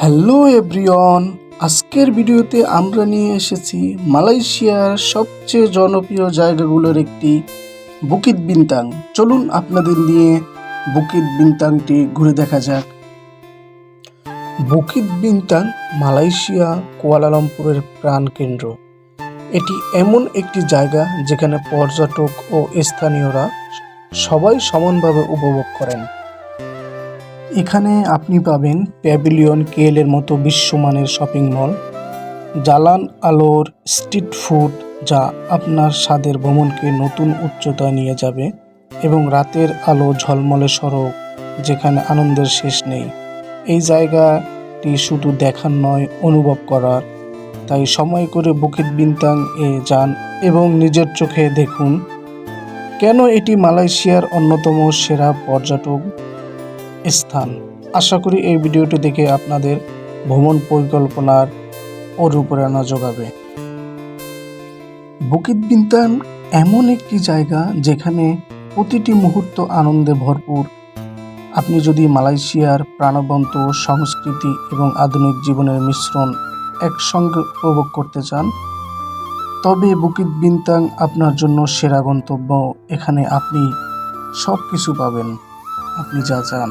Hello everyone আজকের ভিডিওতে আমরা নিয়ে এসেছি মালয়েশিয়ার সবচেয়ে জনপ্রিয় জায়গাগুলোর একটি বুকিত বিন্তাং। চলুন আপনাদের নিয়ে বুকিত বিন্তাংটি ঘুরে দেখা যাক। বুকিত বিন্তাং মালয়েশিয়া কুয়ালালামপুরের প্রাণকেন্দ্র এটি এমন একটি জায়গা যেখানে পর্যটক ও স্থানীয়রা সবাই সমানভাবে উপভোগ করেন। এখানে আপনি পাবেন প্যাভিলিয়ন কেএলের মতো বিশ্বমানের শপিং মল জালান আলোর স্ট্রিট ফুড যা আপনার স্বাদের ভ্রমণকে নতুন উচ্চতায় নিয়ে যাবে এবং রাতের আলো ঝলমলে সড়ক যেখানে আনন্দের শেষ নেই। এই জায়গাটি শুধু দেখার নয়, অনুভব করার। তাই সময় করে বুকিত বিন্তাং এ যান এবং নিজের চোখে দেখুন, কেন এটি মালয়েশিয়ার অন্যতম সেরা পর্যটক? স্থান। আশা করি এই ভিডিওটি দেখে আপনাদের ভ্রমণ পরিকল্পনার অনুপ্রেরণা যোগাবে। বুকিত বিন্তান এমন একটি জায়গা যেখানে প্রতিটি মুহূর্ত আনন্দে ভরপুর। আপনি যদি মালয়েশিয়ার প্রাণবন্ত সংস্কৃতি এবং আধুনিক জীবনের মিশ্রণ একসঙ্গে উপভোগ করতে চান, তবে বুকিত বিন্তাং আপনার জন্য সেরা গন্তব্য। এখানে আপনি সব কিছু পাবেন। আপনি যা চান।